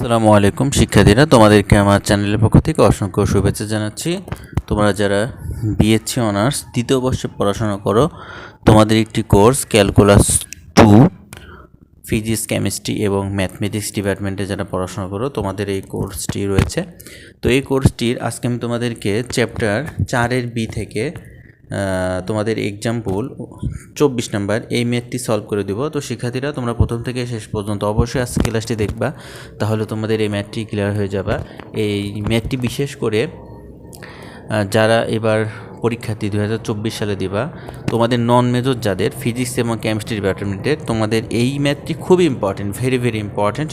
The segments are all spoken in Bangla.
আসসালামু আলাইকুম শিক্ষার্থীরা, তোমাদেরকে আমার চ্যানেলের পক্ষ থেকে অসংখ্য শুভেচ্ছা জানাচ্ছি। তোমরা যারা বিএসসি অনার্স দ্বিতীয় বর্ষে পড়াশোনা করো, তোমাদের একটি course calculus two physics chemistry এবং ম্যাথমেটিক্স ডিপার্টমেন্টে যারা পড়াশোনা করো, তোমাদের এই কোর্সটি রয়েছে। তো এই কোর্সটির আজকে আমি তোমাদেরকে চ্যাপ্টার চারের বি থেকে তোমাদের এক্সাম্পল চব্বিশ নাম্বার, এই ম্যাথটি সলভ করে দেবো। তো শিক্ষার্থীরা, তোমরা প্রথম থেকে শেষ পর্যন্ত অবশ্যই আজকে ক্লাসটি দেখবা, তাহলে তোমাদের এই ম্যাথটি ক্লিয়ার হয়ে যাবা। এই ম্যাথটি বিশেষ করে যারা এবার পরীক্ষার্থী দু হাজার চব্বিশ সালে দিবা। তোমাদের নন মেজর যাদের ফিজিক্স এবং কেমিস্ট্রি ডিপার্টমেন্টের তোমাদের এই ম্যাথটি খুবই ইম্পর্টেন্ট ভেরি ভেরি ইম্পর্টেন্ট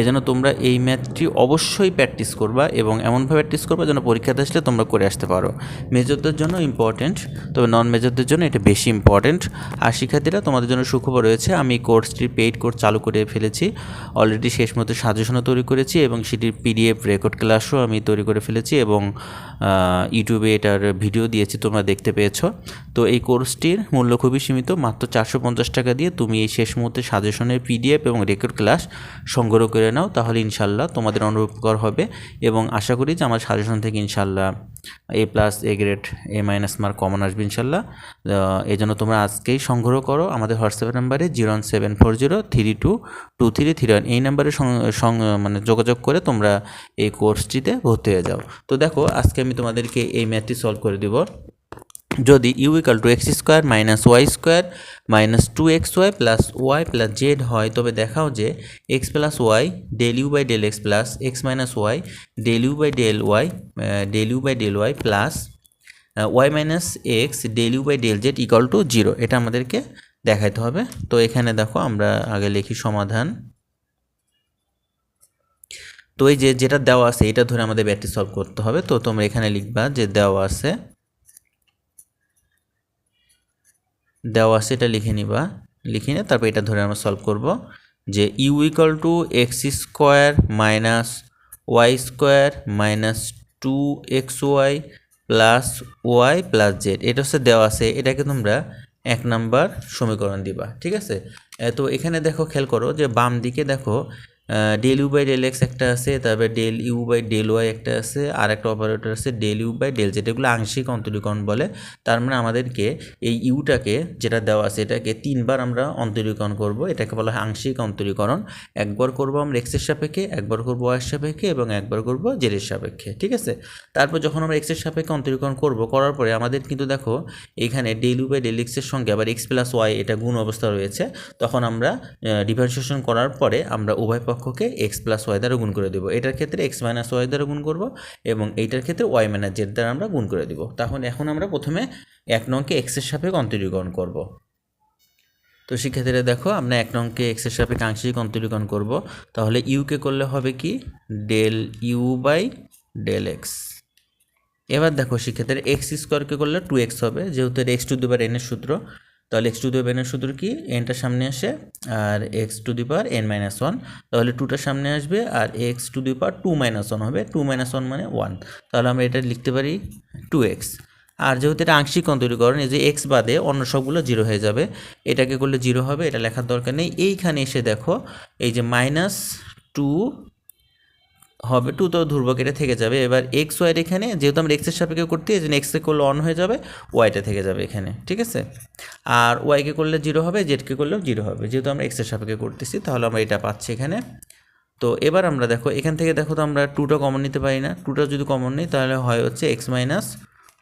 এজন্য তোমরা এই ম্যাথটি অবশ্যই প্র্যাকটিস করবা এবং এমনভাবে প্র্যাকটিস করবা যেন পরীক্ষাতে আসলে তোমরা করে আসতে পারো। মেজরদের জন্য ইম্পর্টেন্ট তবে নন মেজরদের জন্য এটা বেশি ইম্পর্টেন্ট আর শিক্ষার্থীরা তোমাদের জন্য সুখবর রয়েছে, আমি কোর্সটির পেইড কোর্স চালু করে ফেলেছি। অলরেডি শেষ মতো সাজেশনও তৈরি করেছি এবং সেটির পিডিএফ রেকর্ড ক্লাসও আমি তৈরি করে ফেলেছি এবং ইউটিউবে এটার ভিডিও দিয়েছি। তোমরা দেখতে পেয়েছ। তো এই কোর্সটির মূল্য খুবই সীমিত, মাত্র চারশো পঞ্চাশ টাকা দিয়ে তুমি এই শেষ মুহূর্তে সাজেশনের পিডিএফ এবং রেকর্ড ক্লাস সংগ্রহ করে নাও, তাহলে ইনশাল্লাহ তোমাদের অনুপকার হবে এবং আশা করি যে আমার সাজেশন থেকে ইনশাল্লাহ A plus, A grade, A minus mark common আসবে ইনশাল্লাহ এই জন্য তোমরা আজকেই সংগ্রহ করো আমাদের হোয়াটসঅ্যাপ নাম্বারে zero one seven four zero three two two three three one. এই নাম্বারে মানে যোগাযোগ করে তোমরা এই কোর্সটিতে ভর্তি হয়ে যাও। তো দেখো, আজকে আমি তোমাদেরকে এই ম্যাথটি সলভ করে দিব। যদি u equal to x square minus y square minus two x y plus y plus z হয়, তবে দেখাও যে x plus y del u by del x plus x minus y del u by del y del u by del y plus y minus x del u by del z equal to zero এটা আমাদেরকে দেখাইতে হবে। তো এখানে দেখো আমরা আগে লিখি সমাধান। তো এই যে যেটা দেওয়া আছে, এটা ধরে আমাদের ব্যাটটি সলভ করতে হবে। তো তোমরা এখানে লিখবা যে দেওয়া আছে দেওয়া আছে, এটা লিখে নিবা। লিখে নিয়ে তারপর এটা ধরে আমরা সলভ করব যে u equal to x square minus y square minus two x y plus y plus z এটা হচ্ছে দেওয়া আছে, এটাকে তোমরা এক নাম্বার সমীকরণ দিবা, ঠিক আছে? তো এখানে দেখো, খেয়াল করো যে বাম দিকে দেখো del u by del x একটা আছে, তারপরে del u by del y একটা আছে আর একটা অপারেটর আছে del u by del z এগুলো আংশিক অন্তরীকরণ বলে। তার মানে আমাদেরকে এই ইউটাকে যেটা দেওয়া আছে, এটাকে তিনবার আমরা অন্তরীকরণ করব, এটাকে বলা হয় আংশিক অন্তরীকরণ। একবার করব আমরা এক্সের সাপেক্ষে, একবার করব ওয়াইয়ের সাপেক্ষে এবং একবার করব জেডের সাপেক্ষে, ঠিক আছে? তারপর যখন আমরা এক্সের সাপেক্ষে অন্তরীকরণ করব, করার পরে আমাদের কিন্তু দেখো, এখানে ডেল ইউ বাই ডেল এক্সের সঙ্গে আবার এক্স প্লাস ওয়াই এটা গুণ অবস্থা রয়েছে। তখন আমরা ডিফারেন্সিয়েশন করার পরে আমরা উভয় পক্ষকে এক্স প্লাস ওয়াই দ্বারা গুণ করে দেবো। এটার ক্ষেত্রে এক্স মাইনাস ওয়াই দ্বারা গুণ করব এবং এইটার ক্ষেত্রে ওয়াই মাইনাস জেড দ্বারা আমরা গুণ করে দেবো। তখন এখন আমরা প্রথমে এক নংকে এক্সের সাপেক্ষে অন্তরীকরণ করব। তো শিক্ষার্থীরা দেখো, আমরা এক নংকে এক্সের সাপেক্ষে আংশিক অন্তরীকরণ করব। তাহলে ইউকে করলে হবে কি? Del u by del x এবার দেখো শিক্ষার্থীরা এক্স স্কোয়ারকে করলে টু এক্স হবে। যেহেতু এক্স টু দি পাওয়ার এনের সূত্র তাহলে এক্স টু দি পাওয়ার এনের সূত্র কি? এনটার সামনে আসে আর x to the power n minus one তাহলে টুটার সামনে আসবে আর x to the power two minus one হবে। টু মাইনাস ওয়ান মানে ওয়ান তাহলে আমরা এটা লিখতে পারি টু এক্স আর যেহেতু এটা আংশিক অন্তরীকরণ, এই যে এক্স বাদে অন্য সবগুলো জিরো হয়ে যাবে। এটাকে করলে জিরো হবে, এটা লেখার দরকার নেই। এইখানে এসে দেখো, এই যে মাইনাস টু হবে টু তো ধ্রুবক এটা থেকে যাবে। এবার এক্স ওয়াইয়ের এখানে, যেহেতু আমরা এক্সের সাপেক্ষে করতে এই জন্য এক্সে করলে অন হয়ে যাবে ওয়াইটা থেকে যাবে এখানে, ঠিক আছে? আর ওয়াইকে করলে জিরো হবে জেডকে করলেও জিরো হবে। যেহেতু আমরা এক্সের সাপেক্ষে করতেছি, তাহলে আমরা এটা পাচ্ছি এখানে। তো এবার আমরা দেখো, এখান থেকে দেখো তো আমরা টুটা কমন নিতে পারি না। টুটা যদি কমন নিই, তাহলে হয় হচ্ছে এক্স মাইনাস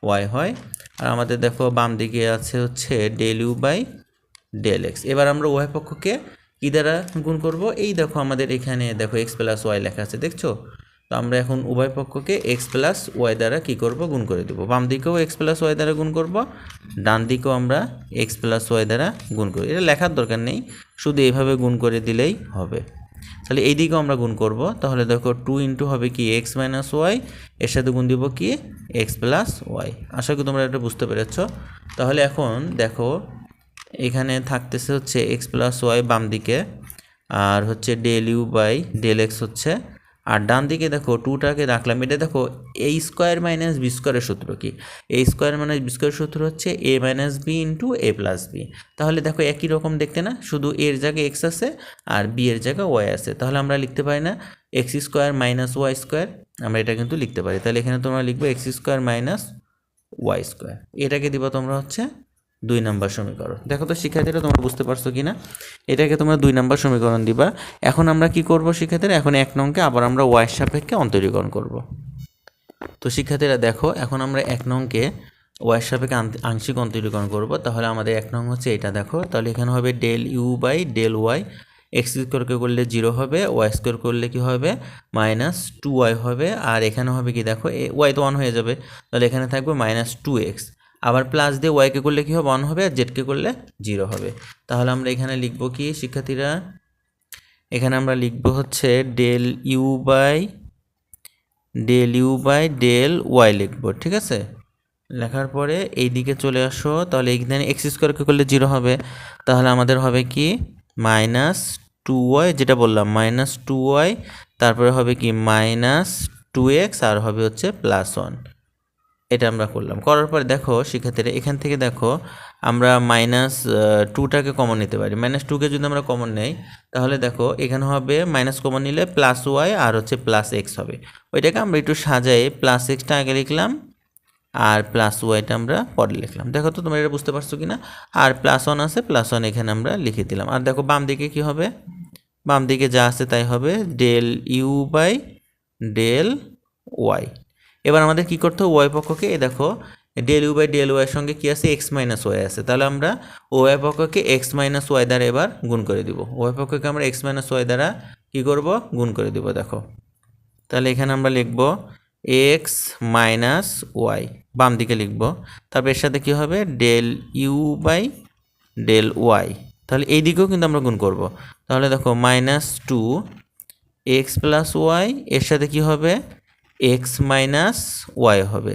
ওয়াই হয়। আর আমাদের দেখো বাম দিকে আছে হচ্ছে del u by del x এবার আমরা উভয় পক্ষকে কী দ্বারা গুণ করব। এই দেখো আমাদের এখানে দেখো এক্স প্লাস ওয়াই লেখা আছে, দেখছ? তো আমরা এখন উভয় পক্ষকে এক্স প্লাস ওয়াই দ্বারা কী করব? গুণ করে দেবো। বাম দিকেও এক্স প্লাস ওয়াই দ্বারা গুণ করব, ডান দিকেও আমরা এক্স প্লাস ওয়াই দ্বারা গুণ করি। এটা লেখার দরকার নেই, শুধু এইভাবে গুণ করে দিলেই হবে। তাহলে এই দিকেও আমরা গুণ করব। তাহলে দেখো টু ইন্টু হবে কি এক্স মাইনাস ওয়াই এর সাথে গুণ দিব কি এক্স প্লাস ওয়াই আশা করি তোমরা এটা বুঝতে পেরেছ। তাহলে এখন দেখো এখানে থাকতেছে হচ্ছে এক্স প্লাস ওয়াই বাম দিকে, আর হচ্ছে del u by del x হচ্ছে, আর ডান দিকে দেখো টুটাকে রাখলাম। এটা দেখো এ স্কোয়ার মাইনাস বি স্কোয়ারের সূত্র কি? এ স্কোয়ার মাইনাস বি স্কোয়ারের সূত্র হচ্ছে a minus b into a plus b তাহলে দেখো একই রকম দেখতে না? শুধু এর জায়গায় এক্স আছে, আর বি এর জায়গায় ওয়াই আছে। তাহলে আমরা লিখতে পারি না x square minus y square আমরা এটা কিন্তু লিখতে পারি। তাহলে এখানে তোমরা লিখব x square minus y square এটাকে দিবা তোমরা হচ্ছে দুই নাম্বার সমীকরণ। দেখো তো শিক্ষার্থীরা, তোমরা বুঝতে পারছ কি না এটাকে তোমরা দুই নাম্বার সমীকরণ দিবা। এখন আমরা কি করব শিক্ষার্থীরা? এখন এক নংকে আবার আমরা ওয়াইয়ের সাপেক্ষে অন্তরীকরণ করব। তো শিক্ষার্থীরা, দেখো, এখন আমরা এক নংকে ওয়াইয়ের সাপেক্ষে আংশিক অন্তরীকরণ করব। তাহলে আমাদের এক নং হচ্ছে এটা, দেখো। তাহলে এখানে হবে del u by del y. X স্কোয়ারকে করলে জিরো হবে, ওয়াই স্কোয়ার করলে কি হবে? মাইনাস টু ওয়াই হবে। আর এখানে হবে কি, দেখো ওয়াই তো ওয়ান হয়ে যাবে। তাহলে এখানে থাকবে মাইনাস টু এক্স। আবার প্লাস দিয়ে ওয়াইকে করলে কি হবে? অন হবে আর জেডকে করলে জিরো হবে। তাহলে আমরা এখানে লিখব কি, শিক্ষার্থীরা? এখানে আমরা লিখব হচ্ছে del u by del u by del y লিখব, ঠিক আছে? লেখার পরে এই দিকে চলে আসো, তাহলে এইখানে এক্স স্কোয়ারকে করলে জিরো হবে। তাহলে আমাদের হবে কি? মাইনাস টু ওয়াই যেটা বললাম মাইনাস টু ওয়াই তারপরে হবে কি? মাইনাস টু এক্স আর হবে হচ্ছে প্লাস ওয়ান এটা আমরা করলাম। করার পরে দেখো, শিক্ষার্থীরা, এখান থেকে দেখো, আমরা মাইনাস টুটাকে কমন নিতে পারি। মাইনাস টুকে যদি আমরা কমন নেই, তাহলে দেখো, এখানে হবে মাইনাস কমন নিলে প্লাস ওয়াই আর হচ্ছে প্লাস এক্স হবে। ওইটাকে আমরা একটু সাজাই প্লাস এক্সটা আগে লিখলাম, আর প্লাস ওয়াইটা আমরা পরে লিখলাম। দেখো তো, তোমরা এটা বুঝতে পারছ কি না আর প্লাস ওয়ান আছে প্লাস ওয়ান এখানে আমরা লিখে দিলাম। আর দেখো, বাম দিকে কি হবে? বাম দিকে যা আছে তাই হবে del u by del y এবার আমাদের কি করতে হবে? ওয়াই পক্ষকে এ দেখো ডেল ইউ বাই ডেল ওয়াইয়ের সঙ্গে কি আছে? এক্স মাইনাস ওয়াই আছে। তাহলে আমরা ওয়াই পক্ষকে এক্স মাইনাস ওয়াই দ্বারা এবার গুণ করে দিব। ওয়াই পক্ষকে আমরা এক্স মাইনাস ওয়াই দ্বারা কি করব? গুণ করে দিব, দেখো। তাহলে এখানে আমরা লিখব এক্স মাইনাস ওয়াই বাম দিকে লিখব। তারপর এর সাথে কি হবে? Del u by del y তাহলে এই দিকেও কিন্তু আমরা গুণ করব। তাহলে দেখো minus two x plus y এর সাথে কি হবে? এক্স মাইনাস ওয়াই হবে।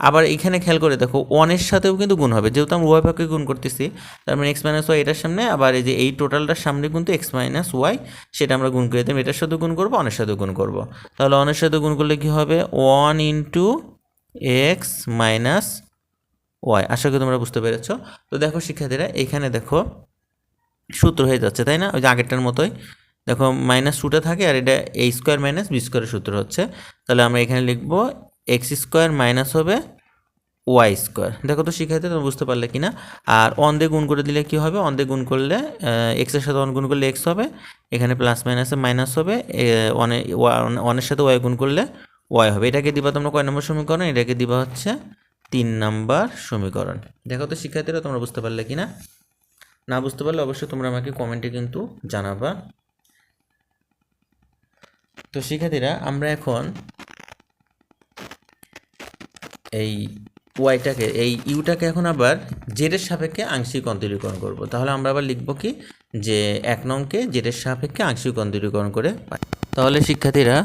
আবার এখানে খেয়াল করে দেখো, ওয়ানের সাথেও কিন্তু গুণ হবে। যেহেতু আমরা ওয়াই পক্ষে গুণ করতেছি, তার মানে এক্স মাইনাস ওয়াই এটার সামনে, আবার এই যে এই টোটালটার সামনে কিন্তু এক্স মাইনাস ওয়াই, সেটা আমরা গুণ করে দিলাম। এটার সাথে গুণ করব অনের সাথে গুণ করব। তাহলে অনের সাথে গুণ করলে কি হবে? One into x minus y. আশা করি তোমরা বুঝতে পেরেছ। তো দেখো শিক্ষার্থীরা, এখানে দেখো সূত্র হয়ে যাচ্ছে, তাই না? ওই যে আগেরটার মতোই। দেখো মাইনাস টুটা থাকে আর এটা এ স্কোয়ার মাইনাস বি স্কোয়ারের সূত্র হচ্ছে। তাহলে আমরা এখানে লিখব এক্স স্কোয়ার মাইনাস হবে ওয়াই স্কোয়ার দেখো তো শিখাইতে তোমরা বুঝতে পারলে কি না আর অন দিয়ে গুণ করে দিলে কি হবে? অন দিয়ে গুণ করলে এক্সের সাথে অন গুণ করলে এক্স হবে, এখানে প্লাস মাইনাসে মাইনাস হবে অনে অনের সাথে ওয়াই গুণ করলে ওয়াই হবে। এটাকে দিবা তোমরা কয় নম্বর সমীকরণ? এটাকে দিবা হচ্ছে তিন নাম্বার সমীকরণ। দেখো তো শিক্ষার্থীরা, তোমরা বুঝতে পারলে কি না না বুঝতে পারলে অবশ্যই তোমরা আমাকে কমেন্টে কিন্তু জানাবা। তো শিক্ষার্থীরা, আমরা এখন এই ওয়াইটাকে এই ইউটাকে এখন আবার জেডের সাপেক্ষে আংশিক অন্তরীকরণ করব। তাহলে আমরা আবার লিখব কি? যে এক নংকে জেডের সাপেক্ষে আংশিক অন্তরীকরণ করে পাই। তাহলে শিক্ষার্থীরা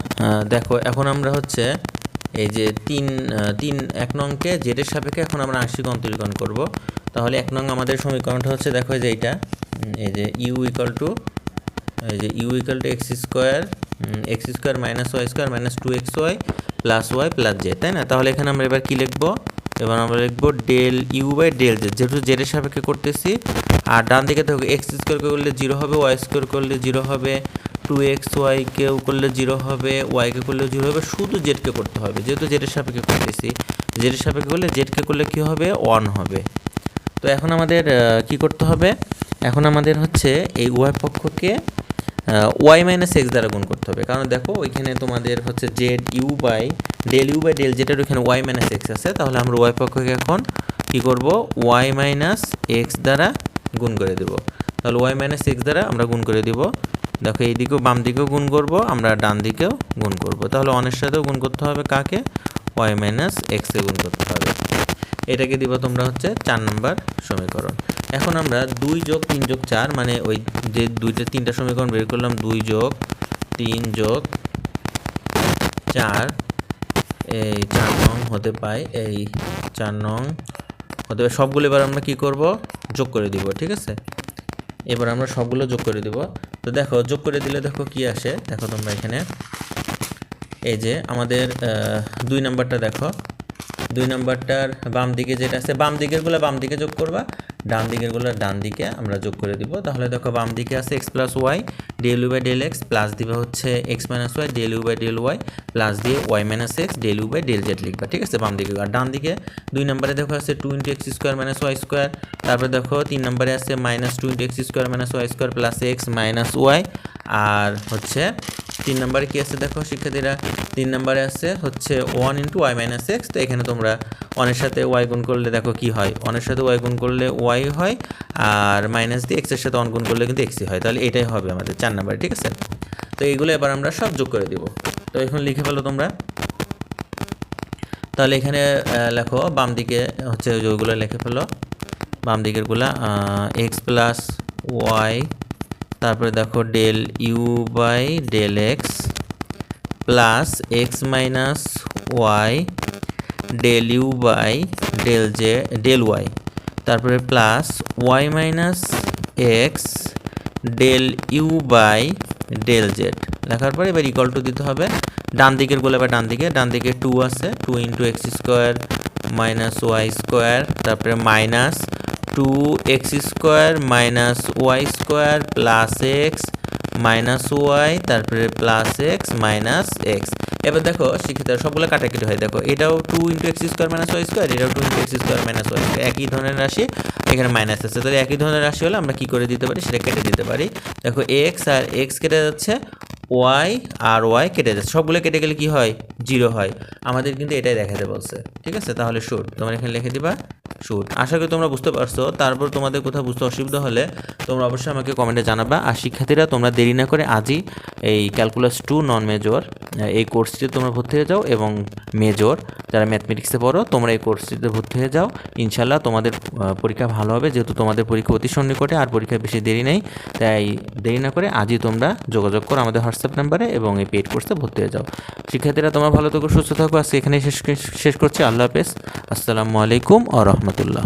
দেখো, এখন আমরা হচ্ছে এই যে তিন তিন এক নংকে জেডের সাপেক্ষে এখন আমরা আংশিক অন্তরীকরণ করব। তাহলে এক নং আমাদের সমীকরণটা হচ্ছে, দেখো যে এইটা এই যে ইউ ইকাল টু এই যে u equal to x square x square minus y square minus two x y plus y plus z তাই না? তাহলে এখানে আমরা এবার কী লিখব? এবার আমরা লিখব del u by del z. যেহেতু জেডের সাপেক্ষে করতেছি, আর ডান দিকে দেখো, এক্স স্কোয়ার করলে জিরো হবে, ওয়াই স্কোয়ার করলে জিরো হবে, টু এক্স ওয়াইকেও করলে জিরো হবে ওয়াইকে করলে জিরো হবে, শুধু জেডকে করতে হবে। যেহেতু জেডের সাপেক্ষে করতেছি জেডের সাপেক্ষে করলে জেডকে করলে কী হবে? ওয়ান হবে। তো এখন আমাদের কি করতে হবে? এখন আমাদের হচ্ছে এই উভয় পক্ষকে ওয়াই মাইনাস এক্স দ্বারা গুণ করতে হবে। কারণ দেখো, ওইখানে তোমাদের হচ্ছে z u by del u by del যেটার ওইখানে ওয়াই মাইনাস এক্স আছে। তাহলে আমরা ওয়াই পক্ষকে এখন কি করব? ওয়াই মাইনাস এক্স দ্বারা গুণ করে দেব। তাহলে ওয়াই মাইনাস এক্স দ্বারা আমরা গুণ করে দিব। দেখো, এই দিকেও বাম দিকেও গুণ করব, আমরা ডান দিকেও গুণ করব। তাহলে অনের সাথেও গুণ করতে হবে কাকে? ওয়াই মাইনাস এক্সে গুণ করতে হবে। এটাকে দিব তোমরা হচ্ছে চার নাম্বার সমীকরণ। এখন আমরা দুই যোগ তিন যোগ চার মানে ওই যে দুইটা তিনটা সমীকরণ বের করলাম, দুই যোগ তিন যোগ চার, এই চার নং হতে পায়, এই চার নং হতে পারে সবগুলো এবার আমরা কি করব? যোগ করে দিব, ঠিক আছে? এবার আমরা সবগুলো যোগ করে দিব। তো দেখো, যোগ করে দিলে দেখো কি আসে? দেখো তোমরা এখানে, এই যে আমাদের দুই নাম্বারটা দেখো। দুই নম্বরটার বাম দিকে যেটা আছে, বাম দিকেরগুলো বাম দিকে যোগ করবা, ডান দিকেরগুলো ডান দিকে আমরা যোগ করে দিব। তাহলে দেখো বাম দিকে আছে x plus y del u by del x plus দিবে হচ্ছে x minus y del u by del y plus দিয়ে y minus x del u by del z লিখবা, ঠিক আছে? বাম দিকে। আর ডান দিকে দুই নম্বরে দেখো আছে two into x square minus y square তারপরে দেখো তিন নম্বরে আছে minus two into x square minus y square plus x minus y আর হচ্ছে তিন নম্বরে কি আছে দেখো, শিক্ষার্থীরা? তিন নম্বরে আছে হচ্ছে one into y minus x তো এখানে তোমরা ওয়ানের সাথে ওয়াই গুণ করলে দেখো কি হয়? ওয়ানের সাথে ওয়াই গুণ করলে ওয়াই হয়, আর মাইনাস দিয়ে এক্সের সাথে ওয়ান গুণ করলে কিন্তু এক্সই হয়। তাহলে এটাই হবে আমাদের চার নম্বরে, ঠিক আছে? তো এইগুলো এবার আমরা সব যোগ করে দিব। তো এখন লিখে ফেলো তোমরা। তাহলে এখানে লেখো বাম দিকে হচ্ছে ওইগুলো লিখে ফেলো। বাম দিকেরগুলা এক্স প্লাস ওয়াই তারপরে দেখো del u by del x plus x minus y del u by del z, del y. তারপরে plus y minus x del u by del z. লেখার পরে এবার ইকুয়াল টু দিতে হবে। ডান দিকের গোলে বা ডান দিকে ডান দিকে টু আছে two into x square minus y square তারপরে minus two x square minus y square plus x minus y তারপরে প্লাস এক্স মাইনাস এক্স এবার দেখো, শিক্ষিত, সবগুলো কাটাকাটি হয়। দেখো, এটাও two into x square minus y square এটাও two into x square minus y square একই ধরনের রাশি, এখানে মাইনাস আছে। তাহলে একই ধরনের রাশি হলে আমরা কি করে দিতে পারি? সেটা কেটে দিতে পারি। দেখো এক্স আর এক্স কেটে যাচ্ছে। ওয়াই আর ওয়াই কেটে যাচ্ছে সবগুলো কেটে গেলে কি হয়? জিরো হয়। আমাদের কিন্তু এটাই দেখাতে বলছে। ঠিক আছে? তাহলে শুট তোমরা এখানে লিখে দিবা শুট আশা করি তোমরা বুঝতে পারছ। তারপর তোমাদের কোথাও বুঝতে অসুবিধা হলে তোমরা অবশ্যই আমাকে কমেন্টে জানাবা। আর শিক্ষার্থীরা, তোমরা দেরি না করে আজই এই ক্যালকুলাস টু নন মেজর এই কোর্সটিতে তোমরা ভর্তি হয়ে যাও এবং মেজর যারা ম্যাথমেটিক্সে পড়ো, তোমরা এই কোর্সটিতে ভর্তি হয়ে যাও। ইনশাল্লাহ তোমাদের পরীক্ষা ভালো হবে। যেহেতু তোমাদের পরীক্ষা অতি সন্নিকটে আর পরীক্ষা বেশি দেরি নেই, তাই দেরি না করে আজই তোমরা যোগাযোগ করো। আমাদের হোয়াটসঅ্যাপ নাম্বারে এবং এই পেড কোর্সে ভর্তি হয়ে যাও। শিক্ষার্থীরা, তোমার ভালো থাকো, সুস্থ থাকো। আজকে এখানে শেষ শেষ করছি। আল্লাহ হাফেজ। আসসালামু আলাইকুম ও রহমতুল্লাহ।